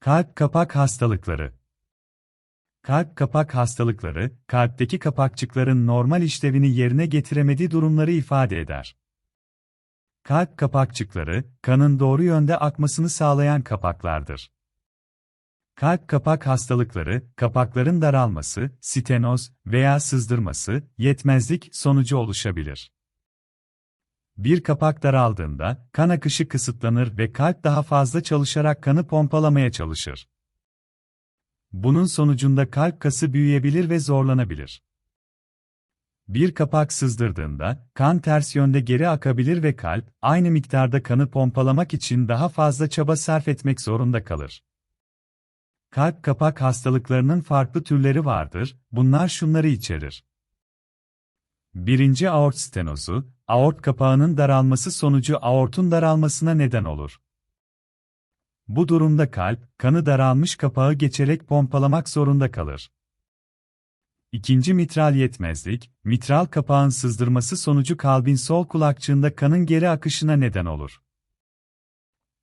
Kalp kapak hastalıkları. Kalp kapak hastalıkları, kalpteki kapakçıkların normal işlevini yerine getiremediği durumları ifade eder. Kalp kapakçıkları, kanın doğru yönde akmasını sağlayan kapaklardır. Kalp kapak hastalıkları, kapakların daralması, stenoz veya sızdırması, yetmezlik sonucu oluşabilir. Bir kapak daraldığında, kan akışı kısıtlanır ve kalp daha fazla çalışarak kanı pompalamaya çalışır. Bunun sonucunda kalp kası büyüyebilir ve zorlanabilir. Bir kapak sızdırdığında, kan ters yönde geri akabilir ve kalp, aynı miktarda kanı pompalamak için daha fazla çaba sarf etmek zorunda kalır. Kalp kapak hastalıklarının farklı türleri vardır, bunlar şunları içerir. Birinci aort stenozu, aort kapağının daralması sonucu aortun daralmasına neden olur. Bu durumda kalp, kanı daralmış kapağı geçerek pompalamak zorunda kalır. İkinci mitral yetmezlik, mitral kapağın sızdırması sonucu kalbin sol kulakçığında kanın geri akışına neden olur.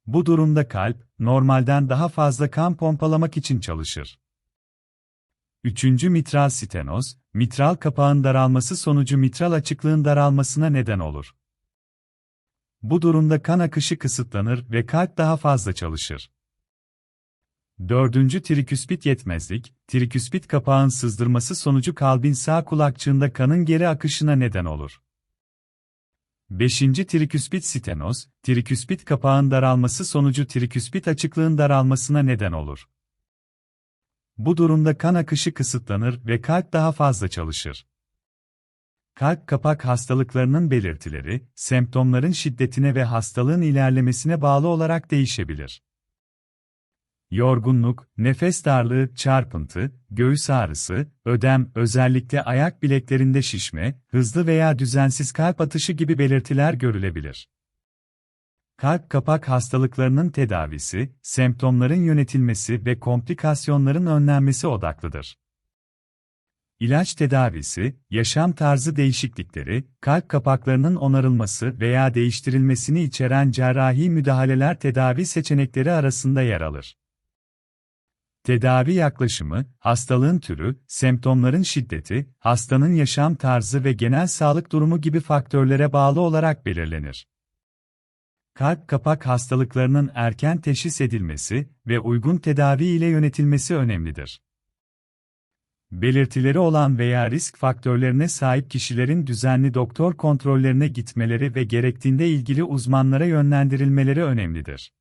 Bu durumda kalp, normalden daha fazla kan pompalamak için çalışır. Üçüncü mitral stenoz, mitral kapağın daralması sonucu mitral açıklığın daralmasına neden olur. Bu durumda kan akışı kısıtlanır ve kalp daha fazla çalışır. Dördüncü triküspit yetmezlik, triküspit kapağın sızdırması sonucu kalbin sağ kulakçığında kanın geri akışına neden olur. Beşinci triküspit stenoz, triküspit kapağın daralması sonucu triküspit açıklığın daralmasına neden olur. Bu durumda kan akışı kısıtlanır ve kalp daha fazla çalışır. Kalp kapak hastalıklarının belirtileri, semptomların şiddetine ve hastalığın ilerlemesine bağlı olarak değişebilir. Yorgunluk, nefes darlığı, çarpıntı, göğüs ağrısı, ödem, özellikle ayak bileklerinde şişme, hızlı veya düzensiz kalp atışı gibi belirtiler görülebilir. Kalp kapak hastalıklarının tedavisi, semptomların yönetilmesi ve komplikasyonların önlenmesi odaklıdır. İlaç tedavisi, yaşam tarzı değişiklikleri, kalp kapaklarının onarılması veya değiştirilmesini içeren cerrahi müdahaleler tedavi seçenekleri arasında yer alır. Tedavi yaklaşımı, hastalığın türü, semptomların şiddeti, hastanın yaşam tarzı ve genel sağlık durumu gibi faktörlere bağlı olarak belirlenir. Kalp kapak hastalıklarının erken teşhis edilmesi ve uygun tedavi ile yönetilmesi önemlidir. Belirtileri olan veya risk faktörlerine sahip kişilerin düzenli doktor kontrollerine gitmeleri ve gerektiğinde ilgili uzmanlara yönlendirilmeleri önemlidir.